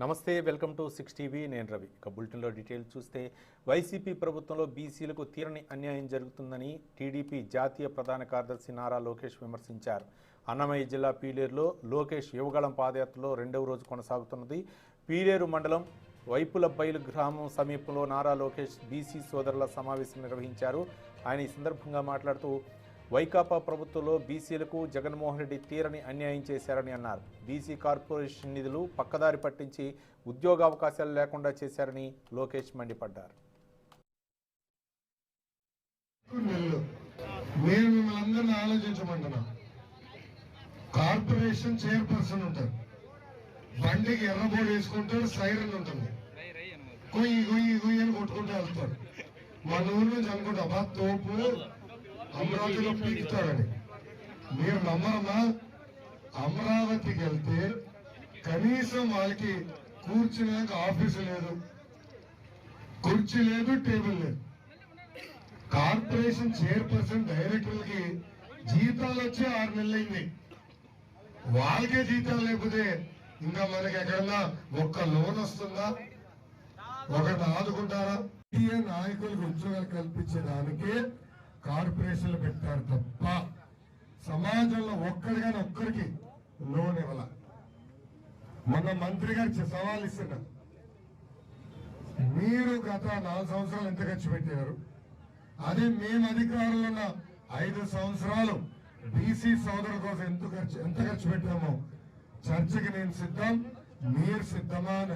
నమస్తే welcome to six TV. నేను రవి. ఇక బులెటిన్లో డీటెయిల్ చూస్తే వైసీపీ ప్రభుత్వంలో బీసీలకు తీరని అన్యాయం జరుగుతుందని టీడీపీ జాతీయ ప్రధాన కార్యదర్శి నారా లోకేష్ విమర్శించారు. అన్నమయ్య జిల్లా పీలేరులో లోకేష్ యువగళం పాదయాత్రలో రెండవ రోజు కొనసాగుతున్నది. పీలేరు మండలం వైపుల బయలు గ్రామం సమీపంలో నారా లోకేష్ బీసీ సోదరుల సమావేశం నిర్వహించారు. ఆయన ఈ సందర్భంగా మాట్లాడుతూ వైకాపా ప్రభుత్వంలో బీసీలకు జగన్మోహన్ రెడ్డి తీరని అన్యాయం చేశారని అన్నారు. బీసీ కార్పొరేషన్ నిధులు పక్కదారి పట్టించి ఉద్యోగావకాశాలు లేకుండా చేశారని లోకేష్ మండిపడ్డారు. నేను మిమ్మల్ని అందరిని ఆలోచించమంటున్నా. కార్పొరేషన్ చైర్పర్సన్ ఉంటారు. బండికి ఎర్రబోర్డు వేసుకుంటారు సైరన్ ఉంటుంది. కొయ్యి కొయ్యి కొయ్యి అని కొట్టుకుంటూ వెళ్తారు మన ఊరు నుంచి అనుకుంటా బా తోపు. అమరావతిలో పీకుతారని. మీరు నమ్మరమ్మా అమరావతికి వెళ్తే కనీసం వాళ్ళకి కూర్చునేందుకు ఆఫీసు లేదు కుర్చీ లేదు టేబుల్ లేదు. కార్పొరేషన్ చైర్పర్సన్ డైరెక్టర్లకి జీతాలు వచ్చి ఆరు నెలలైంది వాళ్ళకే జీతాలు లేకపోతే ఇంకా మనకి ఎక్కడన్నా ఒక్క లోన్ వస్తుందా? ఒకరిని ఆదుకుంటారా? నాయకులకు ఉద్యోగాలు కల్పించడానికి కార్పొరేషన్లు పెట్టారు తప్ప సమాజంలో ఒక్కడిగానే ఒక్కరికి లోన్ ఇవ్వాల. మొన్న మంత్రి గారు సవాల్ ఇస్తున్నారు. మీరు గత నాలుగు సంవత్సరాలు ఎంత ఖర్చు పెట్టారు? అదే మేము అధికారంలో ఉన్న ఐదు సంవత్సరాలు బీసీ సోదరుల కోసం ఎంత ఖర్చు ఎంత ఖర్చు పెట్టామో చర్చకి నేను సిద్ధం మీరు సిద్ధమా అని